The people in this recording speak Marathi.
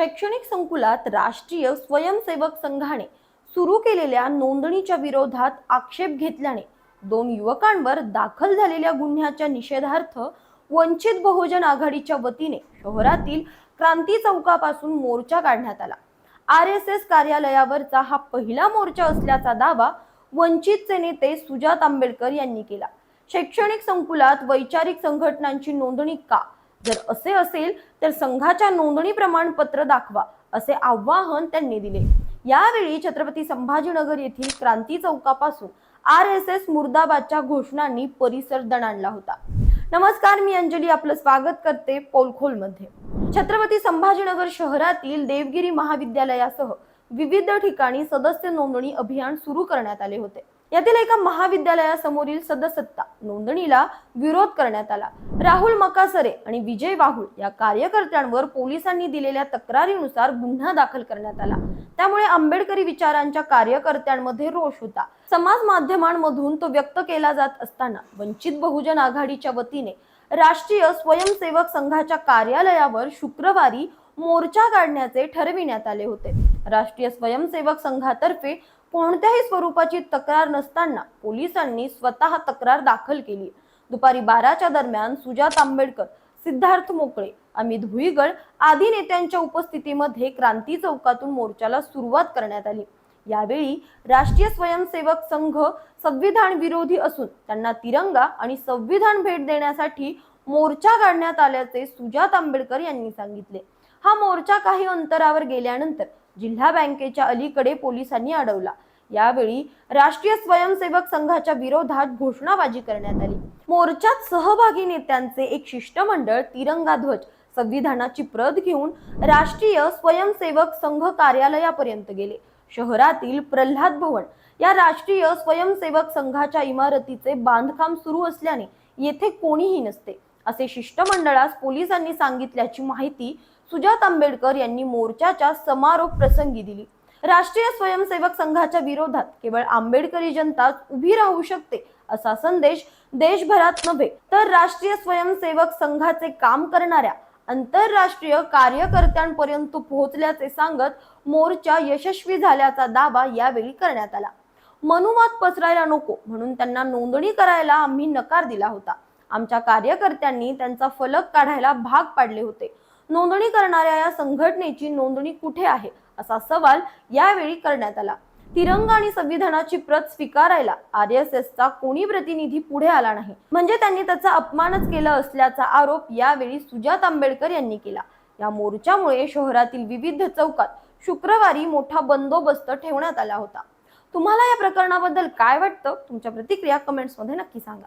शैक्षणिक संकुलात राष्ट्रीय स्वयंसेवक संघाने सुरू केलेल्या नोंदणीच्या विरोधात आक्षेप घेतल्याने दोन युवकांवर दाखल झालेल्या गुन्ह्याच्या निषेधार्थ वंचित बहुजन आघाडीच्या वतीने शहरातील क्रांती चौकापासून मोर्चा काढण्यात आला. आर एस एस कार्यालयावरचा हा पहिला मोर्चा असल्याचा दावा वंचितचे नेते सुजात आंबेडकर यांनी केला. शैक्षणिक संकुलात वैचारिक संघटनांची नोंदणी का? जर असे असेल तर संघाच्या नोंदणी प्रमाणपत्र दाखवा असे आवाहन त्यांनी दिले. यावेळी छत्रपती संभाजीनगर येथील क्रांती चौकापासून आर एस एस मुर्दाबादच्या घोषणांनी परिसर दणाणला होता. नमस्कार मी अंजली आपलं स्वागत करते पोलखोलमध्ये. छत्रपती संभाजीनगर शहरातील देवगिरी महाविद्यालयासह विविध ठिकाणी सदस्य नोंदणी अभियान सुरू करण्यात आले होते. यातील एका महाविद्यालयासमोरील सदस्यता नोंदणीला विरोध करण्यात आला. राहुल मकासरे आणि विजय वाहुळ या कार्यकर्त्यांवर पोलिसांनी दिलेल्या तक्रारीनुसार गुन्हा दाखल करण्यात आला. त्यामुळे आंबेडकरी विचारांच्या कार्यकर्त्यांमध्ये रोष होता. समाज माध्यमांमधून तो व्यक्त केला जात असताना वंचित बहुजन आघाडीच्या वतीने राष्ट्रीय स्वयंसेवक संघाच्या कार्यालयावर शुक्रवारी मोर्चा काढण्याचे ठरविण्यात आले होते. राष्ट्रीय स्वयंसेवक संघातर्फे कोणत्याही स्वरूपाची तक्रार नसताना पोलिसांनी स्वतः तक्रार दाखल केली. दुपारी बाराच्या दरम्यान सुजात आंबेडकर सिद्धार्थ मोकळे अमित भुईगळ आदी नेत्यांच्या उपस्थितीमध्ये क्रांती चौकातून मोर्चाला सुरुवात करण्यात आली. यावेळी राष्ट्रीय स्वयंसेवक संघ संविधान विरोधी असून त्यांना तिरंगा आणि संविधान भेट देण्यासाठी मोर्चा काढण्यात आल्याचे सुजात आंबेडकर यांनी सांगितले. हा मोर्चा काही अंतरावर गेल्यानंतर जिल्हा बँकेच्या अलीकडे पोलिसांनी अडवला. यावेळी राष्ट्रीय स्वयंसेवक संघाच्या विरोधात घोषणाबाजी करण्यात आली. मोर्चात सहभागी नेत्यांचे एक शिष्टमंडळ तिरंगा ध्वज संविधानाची प्रत घेऊन राष्ट्रीय स्वयंसेवक संघ कार्यालयापर्यंत गेले. शहरातील प्रल्हाद भवन या राष्ट्रीय स्वयंसेवक संघाच्या इमारतीचे बांधकाम सुरू असल्याने येथे कोणीही नसते. असे शिष्टमंडळास पोलिसांनी सांगितल्याची माहिती सुजात आंबेडकर यांनी मोर्चाच्या समारोप प्रसंगी दिली. राष्ट्रीय स्वयंसेवक संघाच्या विरोधात केवळ आंबेडकरी जनताच उभी राहू शकते असा संदेश देशभरात नव्हे तर राष्ट्रीय स्वयंसेवक संघाचे काम करणाऱ्या आंतरराष्ट्रीय कार्यकर्त्यांपर्यंत पोहोचल्याचे सांगत मोर्चा यशस्वी झाल्याचा दावा यावेळी करण्यात आला. मनुवाद पसरायला नको म्हणून त्यांना नोंदणी करायला आम्ही नकार दिला होता. आमच्या कार्यकर्त्यांनी त्यांचा फलक काढायला भाग पाडले होते. नोंदणी करणाऱ्या या संघटनेची नोंदणी कुठे आहे? असा सवाल यावेळी करण्यात आला. तिरंगा आणि संविधानाची प्रत स्वीकारायला आर एस एसचा कोणी प्रतिनिधी पुढे आला नाही. म्हणजे त्यांनी त्याचा अपमानच केला असल्याचा आरोप यावेळी सुजात आंबेडकर यांनी केला. या मोर्चामुळे शहरातील विविध चौकात शुक्रवारी मोठा बंदोबस्त ठेवण्यात आला होता. तुम्हाला या प्रकरणाबद्दल काय वाटतं? तुमच्या प्रतिक्रिया कमेंट्समध्ये नक्की सांगा.